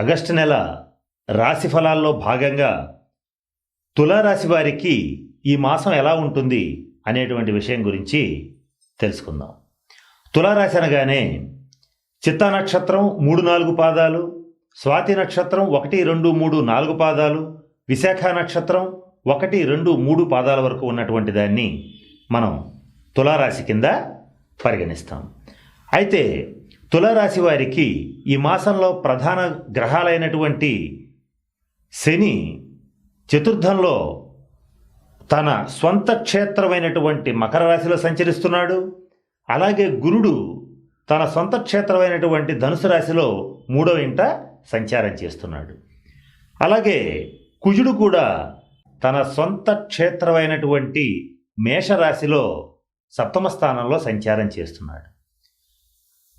August నెల రాశి ఫలాల్లో భాగంగా తులారాశి వారికి ఈ మాసం ఎలా ఉంటుంది అనేటువంటి విషయం గురించి తెలుసుకుందాం. తులారాశి అనగానే చిత్తా నక్షత్రం మూడు నాలుగు పాదాలు స్వాతి నక్షత్రం ఒకటి రెండు మూడు నాలుగు పాదాలు విశాఖ నక్షత్రం ఒకటి రెండు మూడు పాదాల వరకు ఉన్నటువంటి దాన్ని మనం తులారాశి కింద పరిగణిస్తాం. అయితే తులరాశి వారికి ఈ మాసంలో ప్రధాన గ్రహాలైనటువంటి శని చతుర్థంలో తన స్వంత క్షేత్రమైనటువంటి మకర రాశిలో సంచరిస్తున్నాడు. అలాగే గురుడు తన సొంత క్షేత్రమైనటువంటి ధనుసు రాశిలో మూడో ఇంట సంచారం చేస్తున్నాడు. అలాగే కుజుడు కూడా తన సొంత క్షేత్రమైనటువంటి మేషరాశిలో సప్తమ స్థానంలో సంచారం చేస్తున్నాడు.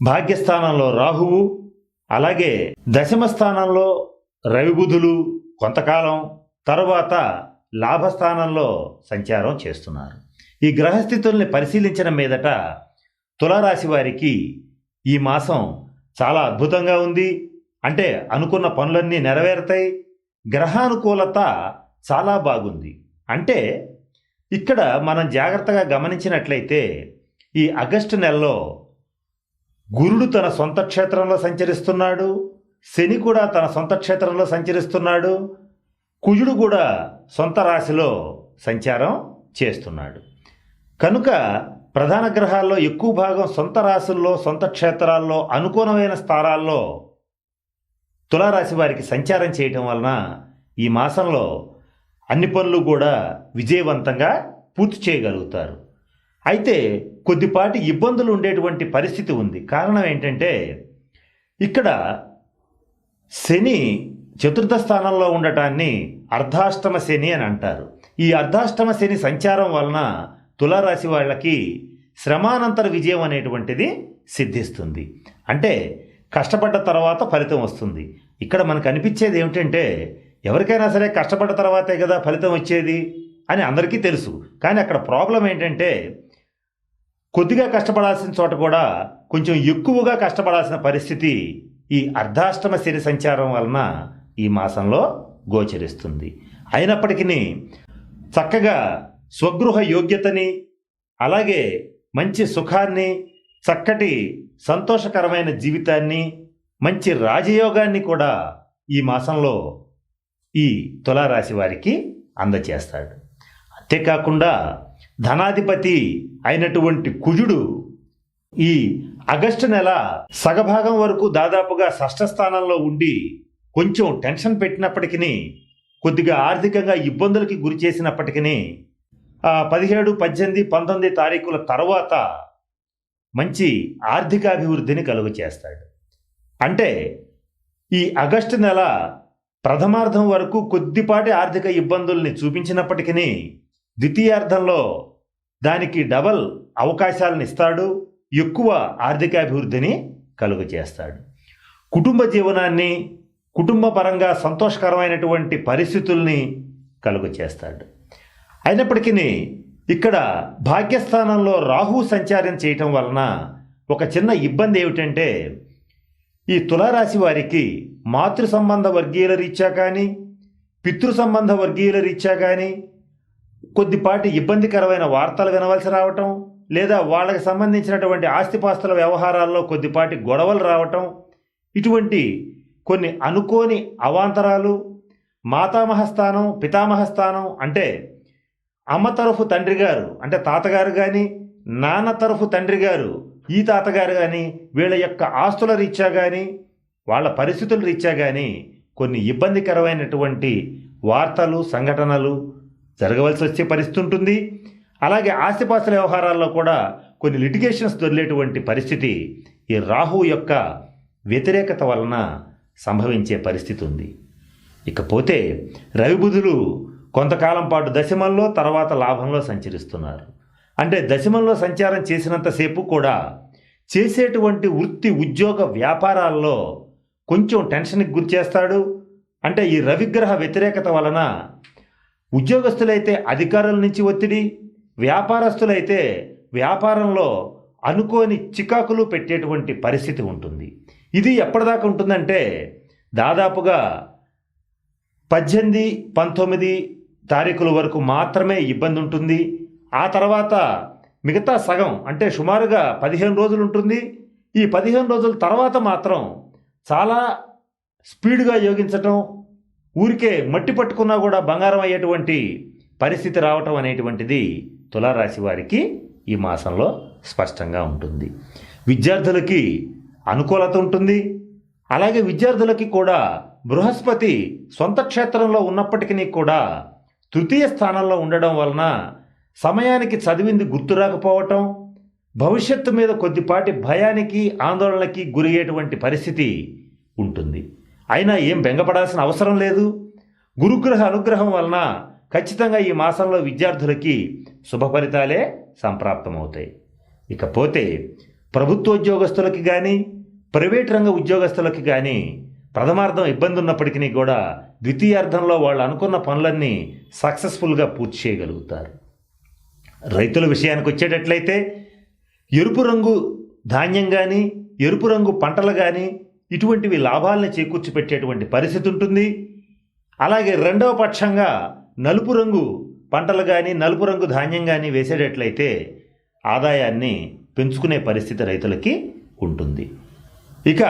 భాగ్యస్థానంలో రాహువు అలాగే దశమ స్థానంలో రవిబుధులు కొంతకాలం తరువాత లాభస్థానంలో సంచారం చేస్తున్నారు. ఈ గ్రహస్థితుల్ని పరిశీలించిన మీదట తులారాశి వారికి ఈ మాసం చాలా అద్భుతంగా ఉంది. అంటే అనుకున్న పనులన్నీ నెరవేరుతాయి. గ్రహానుకూలత చాలా బాగుంది. అంటే ఇక్కడ మనం జాగ్రత్తగా గమనించినట్లయితే ఈ ఆగస్టు నెలలో గురుడు తన సొంత క్షేత్రంలో సంచరిస్తున్నాడు శని కూడా తన సొంత క్షేత్రంలో సంచరిస్తున్నాడు కుజుడు కూడా సొంత రాశిలో సంచారం చేస్తున్నాడు. కనుక ప్రధాన గ్రహాల్లో ఎక్కువ భాగం సొంత రాశుల్లో సొంత క్షేత్రాల్లో అనుకూలమైన స్థానాల్లో తులారాశి వారికి సంచారం చేయటం వలన ఈ మాసంలో అన్ని పనులు కూడా విజయవంతంగా పూర్తి చేయగలుగుతారు. అయితే కొద్దిపాటి ఇబ్బందులు ఉండేటువంటి పరిస్థితి ఉంది. కారణం ఏంటంటే ఇక్కడ శని చతుర్థ స్థానంలో ఉండటాన్ని అర్ధాష్టమ శని అని అంటారు. ఈ అర్ధాష్టమ శని సంచారం వలన తులారాశి వాళ్ళకి శ్రమానంతర విజయం అనేటువంటిది సిద్ధిస్తుంది. అంటే కష్టపడ్డ తర్వాత ఫలితం వస్తుంది. ఇక్కడ మనకు అనిపించేది ఏమిటంటే ఎవరికైనా సరే కష్టపడ్డ తర్వాతే కదా ఫలితం వచ్చేది అని అందరికీ తెలుసు. కానీ అక్కడ ప్రాబ్లం ఏంటంటే కొద్దిగా కష్టపడాల్సిన చోట కూడా కొంచెం ఎక్కువగా కష్టపడాల్సిన పరిస్థితి ఈ అర్ధాష్టమ శని సంచారం వలన ఈ మాసంలో గోచరిస్తుంది. అయినప్పటికీ చక్కగా స్వగృహ యోగ్యతని అలాగే మంచి సుఖాన్ని చక్కటి సంతోషకరమైన జీవితాన్ని మంచి రాజయోగాన్ని కూడా ఈ మాసంలో ఈ తులారాశి వారికి అందచేస్తాడు అంతేకాకుండా ధనాధిపతి అయినటువంటి కుజుడు ఈ ఆగస్టు నెల సగభాగం వరకు దాదాపుగా షష్ఠ స్థానంలో ఉండి కొంచెం టెన్షన్ పెట్టినప్పటికీ కొద్దిగా ఆర్థికంగా ఇబ్బందులకి గురి చేసినప్పటికీ పదిహేడు పద్దెనిమిది పంతొమ్మిది తారీఖుల తర్వాత మంచి ఆర్థికాభివృద్ధిని కలుగు చేస్తాడు. అంటే ఈ ఆగస్టు నెల ప్రథమార్థం వరకు కొద్దిపాటి ఆర్థిక ఇబ్బందుల్ని చూపించినప్పటికీ ద్వితీయార్థంలో దానికి డబల్ అవకాశాలను ఇస్తాడు ఎక్కువ ఆర్థికాభివృద్ధిని కలుగజేస్తాడు కుటుంబ జీవనాన్ని కుటుంబపరంగా సంతోషకరమైనటువంటి పరిస్థితుల్ని కలుగజేస్తాడు అయినప్పటికీ ఇక్కడ భాగ్యస్థానంలో రాహు సంచారం చేయటం వలన ఒక చిన్న ఇబ్బంది ఏమిటంటే ఈ తులారాశి వారికి మాతృ సంబంధ వర్గీయుల రీత్యా కానీ పితృ సంబంధ వర్గీయుల రీత్యా కానీ కొద్దిపాటి ఇబ్బందికరమైన వార్తలు వినవలసి రావటం లేదా వాళ్ళకి సంబంధించినటువంటి ఆస్తిపాస్తుల వ్యవహారాల్లో కొద్దిపాటి గొడవలు రావటం ఇటువంటి కొన్ని అనుకోని అవాంతరాలు మాతామహ స్థానం పితామహ స్థానం అంటే అమ్మ తరఫు తండ్రి గారు అంటే తాతగారు కానీ నాన్న తరఫు తండ్రి గారు ఈ తాతగారు కానీ వీళ్ళ యొక్క ఆస్తుల రీత్యా కానీ వాళ్ళ పరిస్థితుల రీత్యా కానీ కొన్ని ఇబ్బందికరమైనటువంటి వార్తలు సంఘటనలు జరగవలసి వచ్చే పరిస్థితి ఉంటుంది అలాగే ఆస్తిపాస్తుల వ్యవహారాల్లో కూడా కొన్ని లిటిగేషన్స్ దొరికేటువంటి పరిస్థితి ఈ రాహు యొక్క వ్యతిరేకత వలన సంభవించే పరిస్థితి ఉంది ఇకపోతే రవిబుధులు కొంతకాలం పాటు దశమంలో తర్వాత లాభంలో సంచరిస్తున్నారు. అంటే దశమంలో సంచారం చేసినంతసేపు కూడా చేసేటువంటి వృత్తి ఉద్యోగ వ్యాపారాల్లో కొంచెం టెన్షన్కి గురి చేస్తాడు అంటే ఈ రవిగ్రహ వ్యతిరేకత వలన ఉద్యోగస్తులైతే అధికారుల నుంచి ఒత్తిడి వ్యాపారస్తులైతే వ్యాపారంలో అనుకోని చికాకులు పెట్టేటువంటి పరిస్థితి ఉంటుంది. ఇది ఎప్పటిదాకా ఉంటుందంటే దాదాపుగా పద్దెనిమిది పంతొమ్మిది తారీఖుల వరకు మాత్రమే ఇబ్బంది ఉంటుంది. ఆ తర్వాత మిగతా సగం అంటే సుమారుగా పదిహేను రోజులు ఉంటుంది. ఈ పదిహేను రోజుల తర్వాత మాత్రం చాలా స్పీడ్గా యోగించటం ఊరికే మట్టి పట్టుకున్నా కూడా బంగారం అయ్యేటువంటి పరిస్థితి రావటం అనేటువంటిది తులారాశి వారికి ఈ మాసంలో స్పష్టంగా ఉంటుంది. విద్యార్థులకి అనుకూలత ఉంటుంది. అలాగే విద్యార్థులకి కూడా బృహస్పతి సొంత క్షేత్రంలో ఉన్నప్పటికీ కూడా తృతీయ స్థానంలో ఉండడం వలన సమయానికి చదివింది గుర్తు రాకపోవటం భవిష్యత్తు మీద కొద్దిపాటి భయానికి ఆందోళనకి గురయ్యేటువంటి పరిస్థితి ఉంటుంది. అయినా ఏం బెంగపడాల్సిన అవసరం లేదు. గురుగ్రహ అనుగ్రహం వలన ఖచ్చితంగా ఈ మాసంలో విద్యార్థులకి శుభ ఫలితాలే సంప్రాప్తమవుతాయి. ఇకపోతే ప్రభుత్వ ఉద్యోగస్తులకి కానీ ప్రైవేట్ రంగ ఉద్యోగస్తులకి కానీ ప్రథమార్థం ఇబ్బంది ఉన్నప్పటికీ కూడా ద్వితీయార్థంలో వాళ్ళు అనుకున్న పనులన్నీ సక్సెస్ఫుల్గా పూర్తి చేయగలుగుతారు. రైతుల విషయానికి వచ్చేటట్లయితే ఎరుపు రంగు ధాన్యం కానీ ఎరుపు రంగు పంటలు కానీ ఇటువంటివి లాభాలను చేకూర్చి పెట్టేటువంటి పరిస్థితి ఉంటుంది. అలాగే రెండవ పక్షంగా నలుపు రంగు పంటలు కానీ నలుపు రంగు ధాన్యం కానీ వేసేటట్లయితే ఆదాయాన్ని పెంచుకునే పరిస్థితి రైతులకి ఉంటుంది. ఇక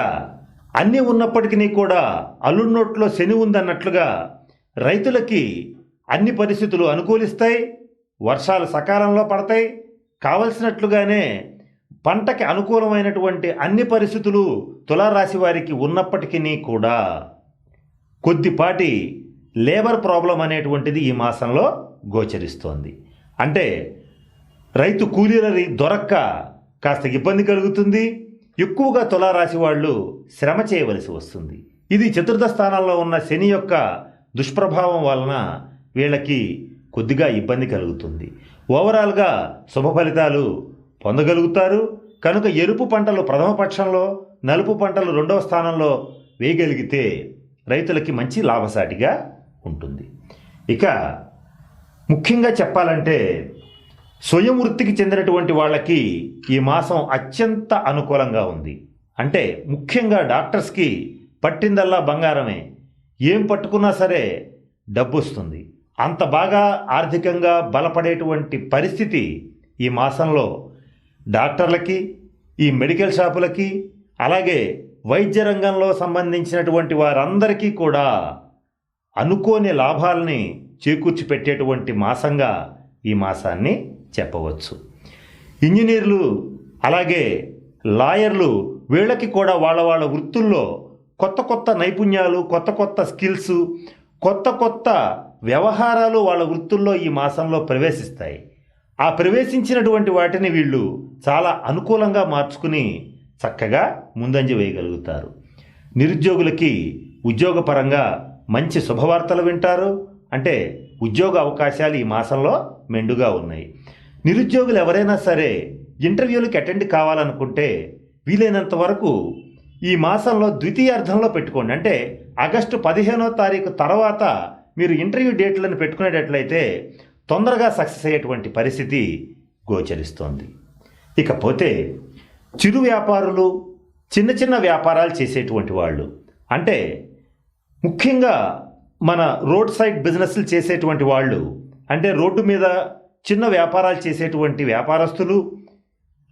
అన్నీ ఉన్నప్పటికీ కూడా అల్లున్నోట్లో శని ఉందన్నట్లుగా రైతులకి అన్ని పరిస్థితులు అనుకూలిస్తాయి. వర్షాలు సకాలంలో పడతాయి. కావలసినట్లుగానే పంటకి అనుకూలమైనటువంటి అన్ని పరిస్థితులు తులారాశి వారికి ఉన్నప్పటికీ కూడా కొద్దిపాటి లేబర్ ప్రాబ్లం అనేటువంటిది ఈ మాసంలో గోచరిస్తోంది. అంటే రైతు కూలీలని దొరక్క కాస్త ఇబ్బంది కలుగుతుంది. ఎక్కువగా తులారాశి వాళ్ళు శ్రమ చేయవలసి వస్తుంది. ఇది చతుర్థ స్థానంలో ఉన్న శని యొక్క దుష్ప్రభావం వలన వీళ్ళకి కొద్దిగా ఇబ్బంది కలుగుతుంది. ఓవరాల్గా శుభ ఫలితాలు పొందగలుగుతారు. కనుక ఎరుపు పంటలు ప్రథమ పక్షంలో నలుపు పంటలు రెండవ స్థానంలో వేయగలిగితే రైతులకి మంచి లాభసాటిగా ఉంటుంది. ఇక ముఖ్యంగా చెప్పాలంటే స్వయం వృత్తికి చెందినటువంటి వాళ్ళకి ఈ మాసం అత్యంత అనుకూలంగా ఉంది. అంటే ముఖ్యంగా డాక్టర్స్కి పట్టిందల్లా బంగారమే. ఏం పట్టుకున్నా సరే డబ్బు వస్తుంది. అంత బాగా ఆర్థికంగా బలపడేటువంటి పరిస్థితి ఈ మాసంలో డాక్టర్లకి ఈ మెడికల్ షాపులకి అలాగే వైద్య రంగంలో సంబంధించినటువంటి వారందరికీ కూడా అనుకోని లాభాలని చేకూర్చి పెట్టేటువంటి మాసంగా ఈ మాసాన్ని చెప్పవచ్చు. ఇంజనీర్లు అలాగే లాయర్లు వీళ్ళకి కూడా వాళ్ళ వాళ్ళ వృత్తుల్లో కొత్త కొత్త నైపుణ్యాలు కొత్త కొత్త స్కిల్స్ కొత్త కొత్త వ్యవహారాలు వాళ్ళ వృత్తుల్లో ఈ మాసంలో ప్రవేశిస్తాయి. ఆ ప్రవేశించినటువంటి వాటిని వీళ్ళు చాలా అనుకూలంగా మార్చుకుని చక్కగా ముందంజ వేయగలుగుతారు. నిరుద్యోగులకి ఉద్యోగపరంగా మంచి శుభవార్తలు వింటారు. అంటే ఉద్యోగ అవకాశాలు ఈ మాసంలో మెండుగా ఉన్నాయి. నిరుద్యోగులు ఎవరైనా సరే ఇంటర్వ్యూలకు అటెండ్ కావాలనుకుంటే వీలైనంత వరకు ఈ మాసంలో ద్వితీయార్థంలో పెట్టుకోండి. అంటే ఆగస్టు పదిహేనో తారీఖు తర్వాత మీరు ఇంటర్వ్యూ డేట్లను పెట్టుకునేటట్లయితే తొందరగా సక్సెస్ అయ్యేటువంటి పరిస్థితి గోచరిస్తోంది. ఇకపోతే చిరు వ్యాపారులు చిన్న చిన్న వ్యాపారాలు చేసేటువంటి వాళ్ళు అంటే ముఖ్యంగా మన రోడ్ సైడ్ బిజినెస్లు చేసేటువంటి వాళ్ళు అంటే రోడ్డు మీద చిన్న వ్యాపారాలు చేసేటువంటి వ్యాపారస్తులు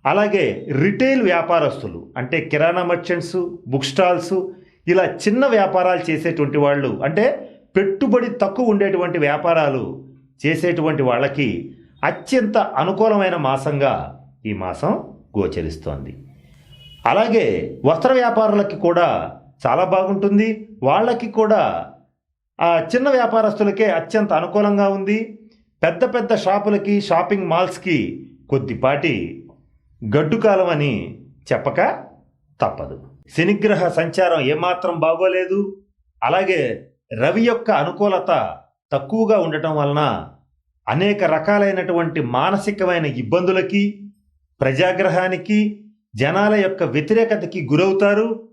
అలాగే రిటైల్ వ్యాపారస్తులు అంటే కిరాణా మర్చెంట్స్ బుక్ స్టాల్స్ ఇలా చిన్న వ్యాపారాలు చేసేటువంటి వాళ్ళు అంటే పెట్టుబడి తక్కువ ఉండేటువంటి వ్యాపారాలు చేసేటువంటి వాళ్ళకి అత్యంత అనుకూలమైన మాసంగా ఈ మాసం గోచరిస్తోంది. అలాగే వస్త్ర వ్యాపారులకి కూడా చాలా బాగుంటుంది. వాళ్ళకి కూడా ఆ చిన్న వ్యాపారస్తులకే అత్యంత అనుకూలంగా ఉంది. పెద్ద పెద్ద షాపులకి షాపింగ్ మాల్స్కి కొద్దిపాటి గడ్డుకాలం అని చెప్పక తప్పదు. శనిగ్రహ సంచారం ఏమాత్రం బాగోలేదు. అలాగే రవి యొక్క అనుకూలత తక్కువగా ఉండటం వలన అనేక రకాలైనటువంటి మానసికమైన ఇబ్బందులకి ప్రజాగ్రహానికి జనాల యొక్క వ్యతిరేకతకి గురవుతారు.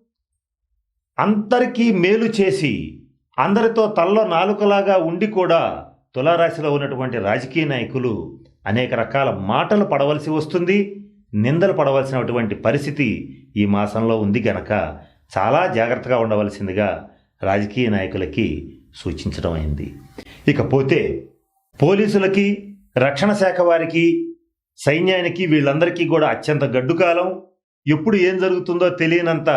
అందరికీ మేలు చేసి అందరితో తల్లో నాలుకలాగా ఉండి కూడా తులారాశిలో ఉన్నటువంటి రాజకీయ నాయకులు అనేక రకాల మాటలు పడవలసి వస్తుంది నిందలు పడవలసినటువంటి పరిస్థితి ఈ మాసంలో ఉంది గనక చాలా జాగ్రత్తగా ఉండవలసిందిగా రాజకీయ నాయకులకి సూచించడం అయింది. ఇకపోతే పోలీసులకి రక్షణ శాఖ వారికి సైన్యానికి వీళ్ళందరికీ కూడా అత్యంత గడ్డు కాలం. ఎప్పుడు ఏం జరుగుతుందో తెలియనంత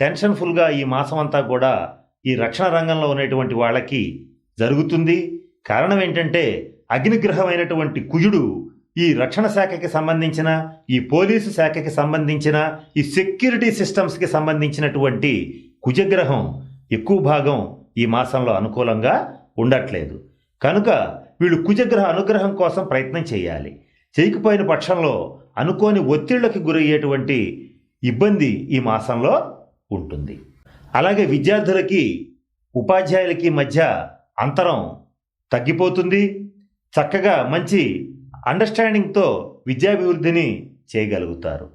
టెన్షన్ఫుల్గా ఈ మాసం అంతా కూడా ఈ రక్షణ రంగంలో ఉన్నటువంటి వాళ్ళకి జరుగుతుంది. కారణం ఏంటంటే అగ్నిగ్రహమైనటువంటి కుజుడు ఈ రక్షణ శాఖకి సంబంధించిన ఈ పోలీసు శాఖకి సంబంధించిన ఈ సెక్యూరిటీ సిస్టమ్స్కి సంబంధించినటువంటి కుజగ్రహం ఎక్కువ భాగం ఈ మాసంలో అనుకూలంగా ఉండట్లేదు. కనుక వీళ్ళు కుజగ్రహ అనుగ్రహం కోసం ప్రయత్నం చేయాలి. చేయకపోయిన పక్షంలో అనుకోని ఒత్తిళ్ళకు గురయ్యేటువంటి ఇబ్బంది ఈ మాసంలో ఉంటుంది. అలాగే విద్యార్థులకి ఉపాధ్యాయులకి మధ్య అంతరం తగ్గిపోతుంది. చక్కగా మంచి అండర్స్టాండింగ్తో విద్యాభివృద్ధిని చేయగలుగుతారు.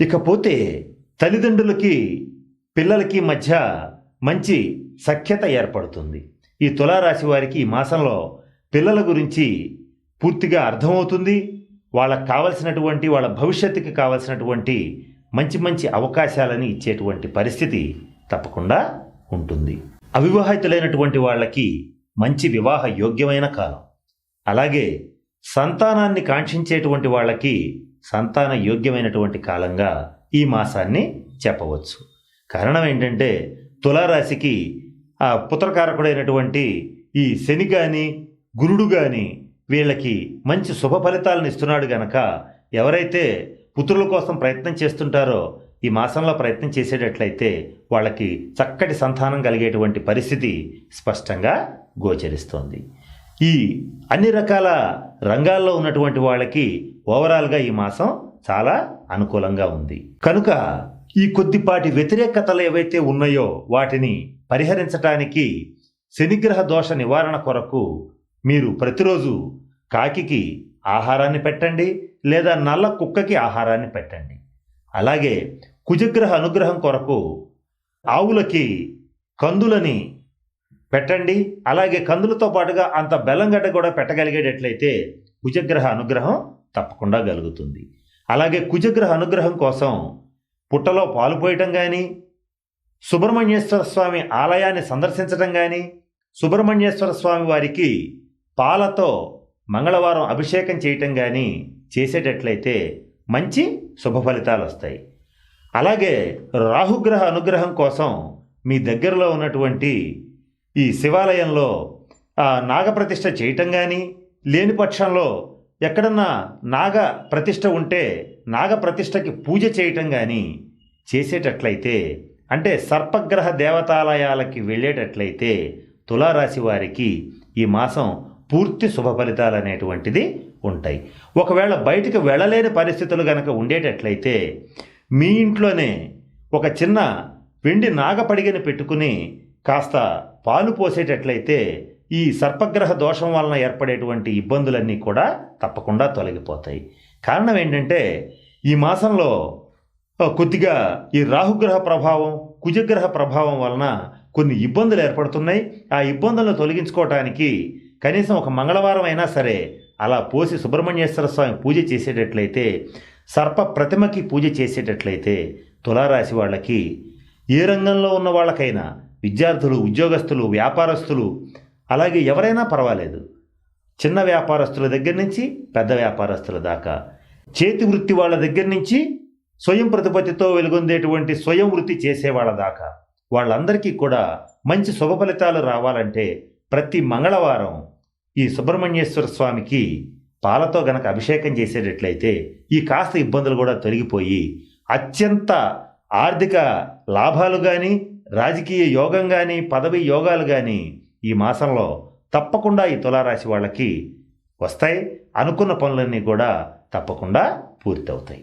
ఇకపోతే తల్లిదండ్రులకి పిల్లలకి మధ్య మంచి సఖ్యత ఏర్పడుతుంది. ఈ తులారాశి వారికి ఈ మాసంలో పిల్లల గురించి పూర్తిగా అర్థమవుతుంది. వాళ్ళకు కావలసినటువంటి వాళ్ళ భవిష్యత్తుకి కావలసినటువంటి మంచి మంచి అవకాశాలని ఇచ్చేటువంటి పరిస్థితి తప్పకుండా ఉంటుంది. అవివాహితులైనటువంటి వాళ్ళకి మంచి వివాహ యోగ్యమైన కాలం. అలాగే సంతానాన్ని కాంక్షించేటువంటి వాళ్ళకి సంతాన యోగ్యమైనటువంటి కాలంగా ఈ మాసాన్ని చెప్పవచ్చు. కారణం ఏంటంటే తులారాశికి ఆ పుత్రకారకుడైనటువంటి ఈ శని కానీ గురుడు కానీ వీళ్ళకి మంచి శుభ ఫలితాలను ఇస్తున్నాడు గనక ఎవరైతే పుత్రుల కోసం ప్రయత్నం చేస్తుంటారో ఈ మాసంలో ప్రయత్నం చేసేటట్లయితే వాళ్ళకి చక్కటి సంతానం కలిగేటువంటి పరిస్థితి స్పష్టంగా గోచరిస్తోంది. ఈ అన్ని రకాల రంగాల్లో ఉన్నటువంటి వాళ్ళకి ఓవరాల్గా ఈ మాసం చాలా అనుకూలంగా ఉంది. కనుక ఈ కొద్దిపాటి వ్యతిరేకతలు ఏవైతే ఉన్నాయో వాటిని పరిహరించటానికి శనిగ్రహ దోష నివారణ కొరకు మీరు ప్రతిరోజు కాకికి ఆహారాన్ని పెట్టండి లేదా నల్ల కుక్కకి ఆహారాన్ని పెట్టండి. అలాగే కుజగ్రహ అనుగ్రహం కొరకు ఆవులకి కందులని పెట్టండి. అలాగే కందులతో పాటుగా అంత బెల్లంగడ్డ కూడా పెట్టగలిగేటట్లయితే కుజగ్రహ అనుగ్రహం తప్పకుండా కలుగుతుంది. అలాగే కుజగ్రహ అనుగ్రహం కోసం పుట్టలో పాలు పోయటం కానీ సుబ్రహ్మణ్యేశ్వర స్వామి ఆలయాన్ని సందర్శించటం కానీ సుబ్రహ్మణ్యేశ్వర స్వామి వారికి పాలతో మంగళవారం అభిషేకం చేయటం కానీ చేసేటట్లయితే మంచి శుభ ఫలితాలు వస్తాయి. అలాగే రాహుగ్రహ అనుగ్రహం కోసం మీ దగ్గరలో ఉన్నటువంటి ఈ శివాలయంలో నాగప్రతిష్ఠ చేయటం కానీ లేని పక్షంలో ఎక్కడన్నా నాగ ప్రతిష్ఠ ఉంటే నాగ ప్రతిష్ఠకి పూజ చేయటం కానీ చేసేటట్లయితే అంటే సర్పగ్రహ దేవతాలయాలకి వెళ్ళేటట్లయితే తులారాశి వారికి ఈ మాసం పూర్తి శుభ ఫలితాలు అనేటువంటిది ఉంటాయి. ఒకవేళ బయటికి వెళ్ళలేని పరిస్థితులు గనక ఉండేటట్లయితే మీ ఇంట్లోనే ఒక చిన్న వెండి నాగపడిగని పెట్టుకుని కాస్త పాలు పోసేటట్లయితే ఈ సర్పగ్రహ దోషం వలన ఏర్పడేటువంటి ఇబ్బందులన్నీ కూడా తప్పకుండా తొలగిపోతాయి. కారణం ఏంటంటే ఈ మాసంలో కొద్దిగా ఈ రాహుగ్రహ ప్రభావం కుజగ్రహ ప్రభావం వలన కొన్ని ఇబ్బందులు ఏర్పడుతున్నాయి. ఆ ఇబ్బందులను తొలగించుకోవటానికి కనీసం ఒక మంగళవారం అయినా సరే అలా పోసి సుబ్రహ్మణ్యేశ్వర స్వామి పూజ చేసేటట్లయితే సర్ప ప్రతిమకి పూజ చేసేటట్లయితే తులారాశి వాళ్ళకి ఏ రంగంలో ఉన్న వాళ్ళకైనా విద్యార్థులు ఉద్యోగస్తులు వ్యాపారస్తులు అలాగే ఎవరైనా పర్వాలేదు. చిన్న వ్యాపారస్తుల దగ్గర నుంచి పెద్ద వ్యాపారస్తుల దాకా చేతి వృత్తి వాళ్ళ దగ్గర నుంచి స్వయం ప్రతిపత్తితో వెలుగొందేటువంటి స్వయం వృత్తి చేసే వాళ్ళ దాకా వాళ్ళందరికీ కూడా మంచి శుభ ఫలితాలు రావాలంటే ప్రతి మంగళవారం ఈ సుబ్రహ్మణ్యేశ్వర స్వామికి పాలతో గనక అభిషేకం చేసేటట్లయితే ఈ కాస్త ఇబ్బందులు కూడా తొలగిపోయి అత్యంత ఆర్థిక లాభాలు కానీ రాజకీయ యోగం కానీ పదవి యోగాలు కానీ ఈ మాసంలో తప్పకుండా ఈ తులారాశి వాళ్ళకి వస్తాయి. అనుకున్న పనులన్నీ కూడా తప్పకుండా పూర్తవుతాయి.